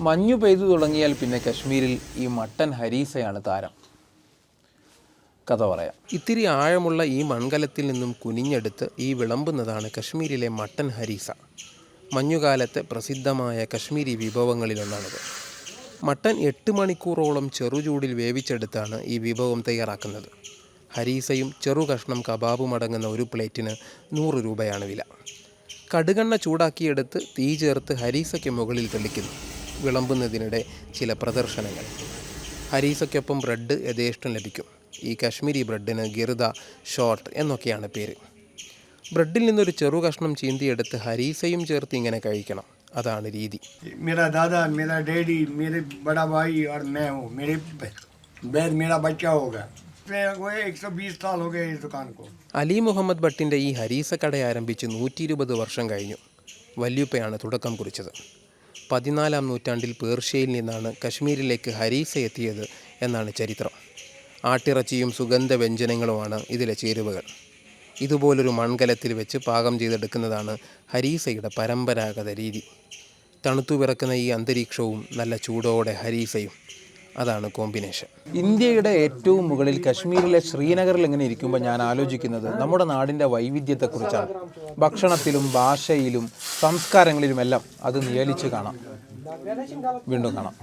മഞ്ഞു പെയ്തു തുടങ്ങിയാൽ പിന്നെ കശ്മീരിൽ ഈ മട്ടൻ ഹരീസയാണ് താരം. കഥ പറയാം. ഇത്തിരി ആഴമുള്ള ഈ മൺകലത്തിൽ നിന്നും കുനിഞ്ഞെടുത്ത് ഈ വിളമ്പുന്നതാണ് കശ്മീരിലെ മട്ടൻ ഹരീസ. മഞ്ഞുകാലത്തെ പ്രസിദ്ധമായ കശ്മീരി വിഭവങ്ങളിലൊന്നാണിത്. മട്ടൻ എട്ട് മണിക്കൂറോളം ചെറുചൂടിൽ വേവിച്ചെടുത്താണ് ഈ വിഭവം തയ്യാറാക്കുന്നത്. ഹരീസയും ചെറു കഷ്ണം കബാബും അടങ്ങുന്ന ഒരു പ്ലേറ്റിന് നൂറ് രൂപയാണ് വില. കടുകെണ്ണ ചൂടാക്കിയെടുത്ത് തീ ചേർത്ത് ഹരീസയ്ക്ക് മുകളിൽ തെളിക്കുന്നു. വിളമ്പുന്നതിനിടെ ചില പ്രദർശനങ്ങൾ. ഹരീസയ്ക്കൊപ്പം ബ്രെഡ് യഥേഷ്ടം ലഭിക്കും. ഈ കശ്മീരി ബ്രെഡിന് ഗിർദ ഷോർട്ട് എന്നൊക്കെയാണ് പേര്. ബ്രെഡിൽ നിന്നൊരു ചെറു കഷ്ണം ചീന്തിയെടുത്ത് ഹരീസയും ചേർത്ത് ഇങ്ങനെ കഴിക്കണം. അതാണ് രീതി. അലി മുഹമ്മദ് ഭട്ടിന്റെ ഈ ഹരീസ കട ആരംഭിച്ച് നൂറ്റി ഇരുപത് വർഷം കഴിഞ്ഞു. വല്യുപ്പയാണ് തുടക്കം കുറിച്ചത്. പതിനാലാം നൂറ്റാണ്ടിൽ പേർഷ്യയിൽ നിന്നാണ് കശ്മീരിലേക്ക് ഹരീസ എത്തിയത് എന്നാണ് ചരിത്രം. ആട്ടിറച്ചിയും സുഗന്ധ വ്യഞ്ജനങ്ങളുമാണ് ഇതിലെ ചേരുവകൾ. ഇതുപോലൊരു മൺകലത്തിൽ വെച്ച് പാകം ചെയ്തെടുക്കുന്നതാണ് ഹരീസയുടെ പരമ്പരാഗത രീതി. തണുത്തു വിറക്കുന്ന ഈ അന്തരീക്ഷവും നല്ല ചൂടോടെ ഹരീസയും അതാണ് കോമ്പിനേഷൻ. ഇന്ത്യയുടെ ഏറ്റവും മുകളിൽ കശ്മീരിലെ ശ്രീനഗറിൽ ഇങ്ങനെ ഇരിക്കുമ്പോൾ ഞാൻ ആലോചിക്കുന്നത് നമ്മുടെ നാടിന്റെ വൈവിധ്യത്തെക്കുറിച്ചാണ്. ഭക്ഷണത്തിലും ഭാഷയിലും സംസ്കാരങ്ങളിലുമെല്ലാം അത് നിയലിച്ച് കാണാം. വീണ്ടും കാണാം.